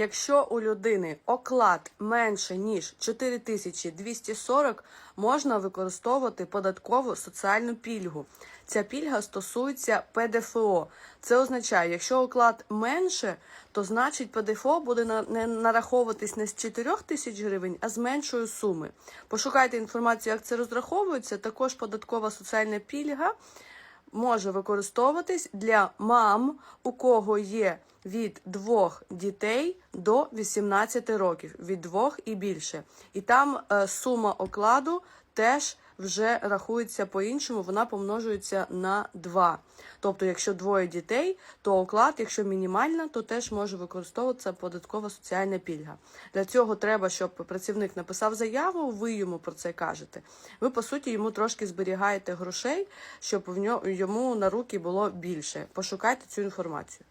якщо у людини оклад менше ніж 4240, можна використовувати податкову соціальну пільгу. Ця пільга стосується ПДФО. Це означає, якщо оклад менше, то значить ПДФО буде на- не нараховуватись не з 4 тисяч гривень, а з меншої суми. Пошукайте інформацію, як це розраховується. Також податкова соціальна пільга може використовуватись для мам, у кого є від двох дітей до 18 років, від двох і більше. І там е, сума окладу теж вже рахується по-іншому, вона помножується на 2. Тобто, якщо двоє дітей, то оклад, якщо мінімальна, то теж може використовуватися податкова соціальна пільга. Для цього треба, щоб працівник написав заяву, ви йому про це кажете. Ви, по суті, йому трошки зберігаєте грошей, щоб в нього, йому на руки було більше. Пошукайте цю інформацію.